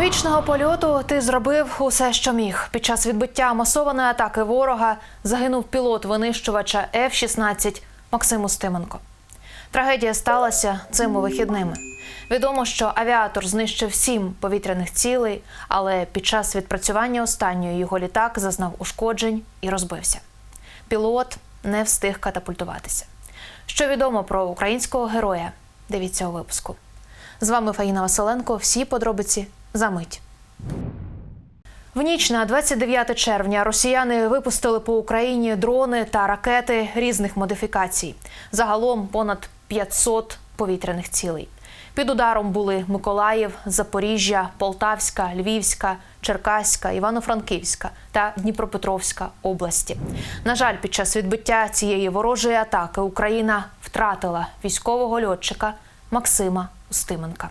Вічного польоту ти зробив усе, що міг. Під час відбиття масованої атаки ворога загинув пілот винищувача F-16 Максим Устименко. Трагедія сталася цими вихідними. Відомо, що авіатор знищив сім повітряних цілей, але під час відпрацювання останньої його літак зазнав ушкоджень і розбився. Пілот не встиг катапультуватися. Що відомо про українського героя? Дивіться у випуску. З вами Фаїна Василенко. Всі подробиці за мить. В ніч на 29 червня росіяни випустили по Україні дрони та ракети різних модифікацій. Загалом понад 500 повітряних цілей. Під ударом були Миколаїв, Запоріжжя, Полтавська, Львівська, Черкаська, Івано-Франківська та Дніпропетровська області. На жаль, під час відбиття цієї ворожої атаки Україна втратила військового льотчика Максима Устименка.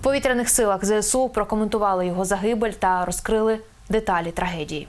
В повітряних силах ЗСУ прокоментували його загибель та розкрили деталі трагедії.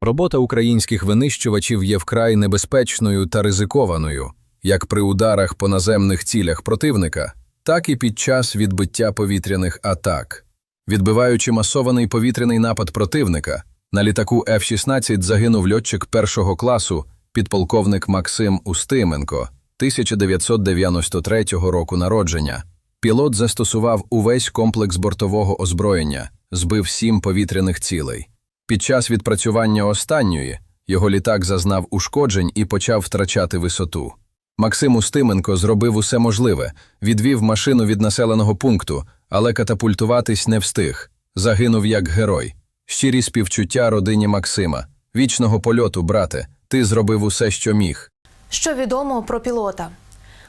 Робота українських винищувачів є вкрай небезпечною та ризикованою, як при ударах по наземних цілях противника, так і під час відбиття повітряних атак. Відбиваючи масований повітряний напад противника, на літаку F-16 загинув льотчик першого класу, підполковник Максим Устименко, 1993 року народження. Пілот застосував увесь комплекс бортового озброєння, збив сім повітряних цілей. Під час відпрацювання останньої його літак зазнав ушкоджень і почав втрачати висоту. Максим Устименко зробив усе можливе, відвів машину від населеного пункту, але катапультуватись не встиг. Загинув як герой. Щирі співчуття родині Максима. Вічного польоту, брате, ти зробив усе, що міг. Що відомо про пілота?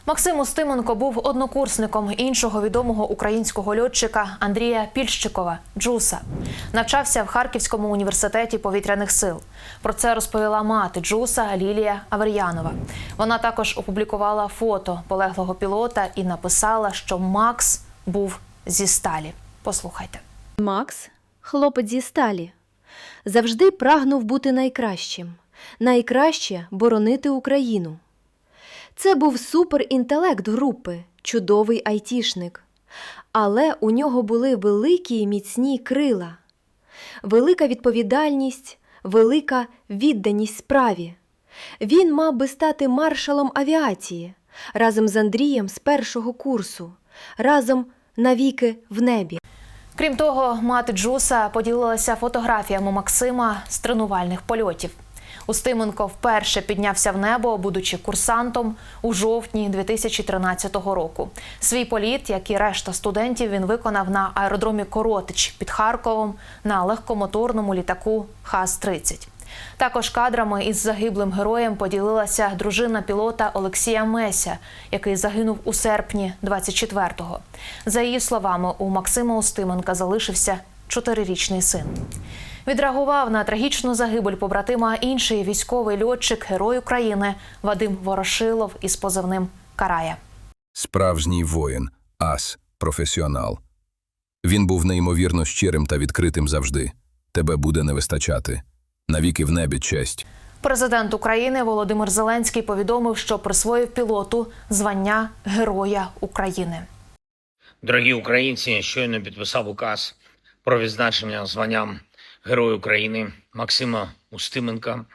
Максим Устименко був однокурсником іншого відомого українського льотчика Андрія Пільщикова Джуса. Навчався в Харківському університеті повітряних сил. Про це розповіла мати Джуса Лілія Авер'янова. Вона також опублікувала фото полеглого пілота і написала, що Макс був зі сталі. Послухайте. Макс, хлопець зі сталі, завжди прагнув бути найкращим, найкраще боронити Україну. Це був суперінтелект групи, чудовий айтішник. Але у нього були великі і міцні крила, велика відповідальність, велика відданість справі. Він мав би стати маршалом авіації разом з Андрієм з першого курсу, разом навіки в небі. Крім того, мати Джуса поділилася фотографіями Максима з тренувальних польотів. Устименко вперше піднявся в небо, будучи курсантом у жовтні 2013 року. Свій політ, як і решта студентів, він виконав на аеродромі Коротич під Харковом на легкомоторному літаку ХАЗ-30. Також кадрами із загиблим героєм поділилася дружина пілота Олексія Меся, який загинув у серпні 24-го. За її словами, у Максима Устименка залишився чотирирічний син. Відреагував на трагічну загибель побратима інший військовий льотчик, герой України Вадим Ворошилов із позивним Карая. Справжній воїн, ас, професіонал. Він був неймовірно щирим та відкритим завжди. Тебе буде не вистачати. Навіки в небі честь. Президент України Володимир Зеленський повідомив, що присвоїв пілоту звання Героя України. Дорогі українці, щойно підписав указ про відзначення званням Герою України Максима Устименка,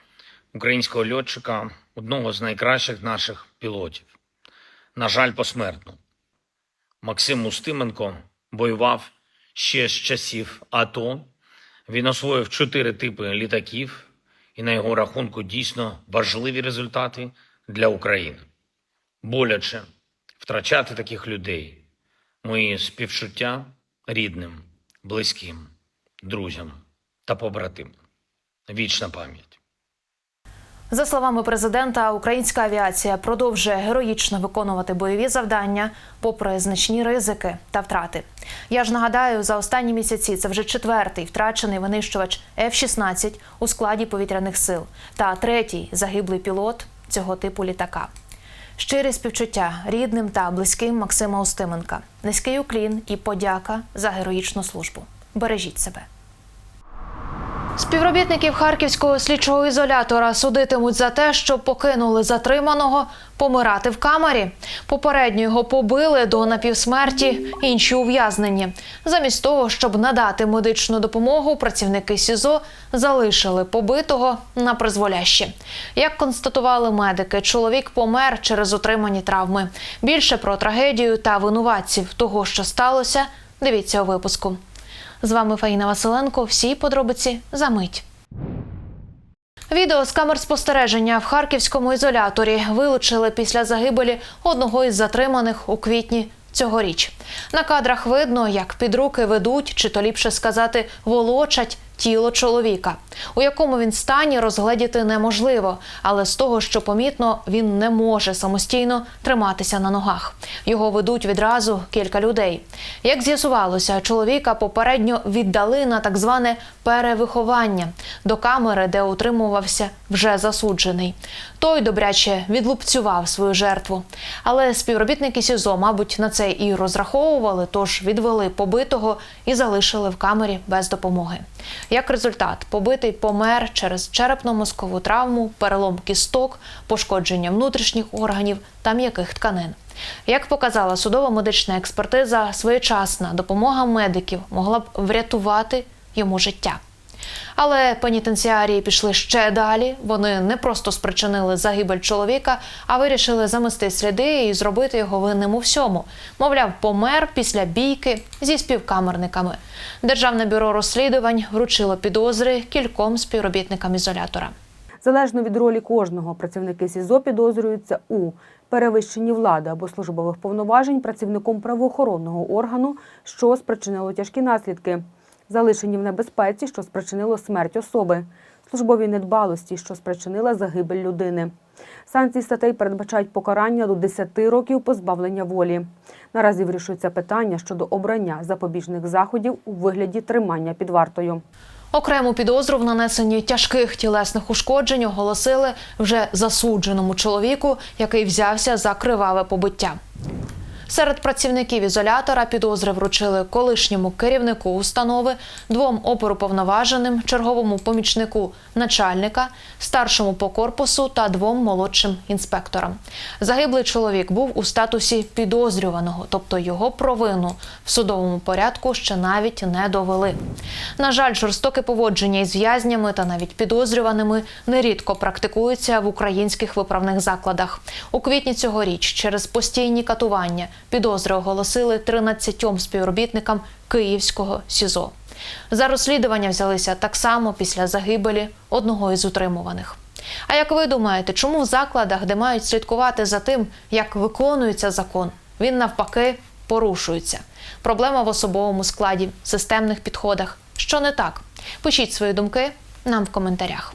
українського льотчика, одного з найкращих наших пілотів. На жаль, посмертно. Максим Устименко воював ще з часів АТО. Він освоїв чотири типи літаків, і на його рахунку дійсно важливі результати для України. Боляче втрачати таких людей. Мої співчуття рідним, близьким, друзям та побратимам. Вічна пам'ять. За словами президента, українська авіація продовжує героїчно виконувати бойові завдання, попри значні ризики та втрати. Я ж нагадаю, за останні місяці це вже четвертий втрачений винищувач F-16 у складі повітряних сил та третій загиблий пілот цього типу літака. Щирі співчуття рідним та близьким Максима Устименка, низький уклін і подяка за героїчну службу. Бережіть себе. Співробітників харківського слідчого ізолятора судитимуть за те, що покинули затриманого помирати в камері. Попередньо його побили до напівсмерті інші ув'язнені. Замість того, щоб надати медичну допомогу, працівники СІЗО залишили побитого на призволяще. Як констатували медики, чоловік помер через отримані травми. Більше про трагедію та винуватців того, що сталося, дивіться у випуску. З вами Фаїна Василенко. Всі подробиці за мить. Відео з камер спостереження в харківському ізоляторі вилучили після загибелі одного із затриманих у квітні цьогоріч. На кадрах видно, як під руки ведуть, чи то ліпше сказати, волочать тіло чоловіка, у якому він стані розгледіти неможливо, але з того, що помітно, він не може самостійно триматися на ногах. Його ведуть відразу кілька людей. Як з'ясувалося, чоловіка попередньо віддали на так зване перевиховання до камери, де утримувався вже засуджений. Той добряче відлупцював свою жертву. Але співробітники СІЗО, мабуть, на це і розраховували, тож відвели побитого і залишили в камері без допомоги. Як результат, побитий помер через черепно-мозкову травму, перелом кісток, пошкодження внутрішніх органів та м'яких тканин. Як показала судова медична експертиза, своєчасна допомога медиків могла б врятувати йому життя. Але пенітенціарії пішли ще далі. Вони не просто спричинили загибель чоловіка, а вирішили замести сліди і зробити його винним у всьому. Мовляв, помер після бійки зі співкамерниками. Державне бюро розслідувань вручило підозри кільком співробітникам ізолятора. Залежно від ролі кожного, працівники СІЗО підозрюються у перевищенні влади або службових повноважень працівником правоохоронного органу, що спричинило тяжкі наслідки, залишенні в небезпеці, що спричинило смерть особи, службовій недбалості, що спричинила загибель людини. Санкції статей передбачають покарання до 10 років позбавлення волі. Наразі вирішується питання щодо обрання запобіжних заходів у вигляді тримання під вартою. Окрему підозру в нанесенні тяжких тілесних ушкоджень оголосили вже засудженому чоловіку, який взявся за криваве побиття. Серед працівників ізолятора підозри вручили колишньому керівнику установи, двом оперуповноваженим, черговому помічнику начальника, старшому по корпусу та двом молодшим інспекторам. Загиблий чоловік був у статусі підозрюваного, тобто його провину в судовому порядку ще навіть не довели. На жаль, жорстоке поводження із в'язнями та навіть підозрюваними нерідко практикується в українських виправних закладах. У квітні цьогоріч через постійні катування підозри оголосили 13 співробітникам Київського СІЗО. За розслідування взялися так само після загибелі одного із утримуваних. А як ви думаєте, чому в закладах, де мають слідкувати за тим, як виконується закон, він навпаки порушується? Проблема в особовому складі, системних підходах. Що не так? Пишіть свої думки нам в коментарях.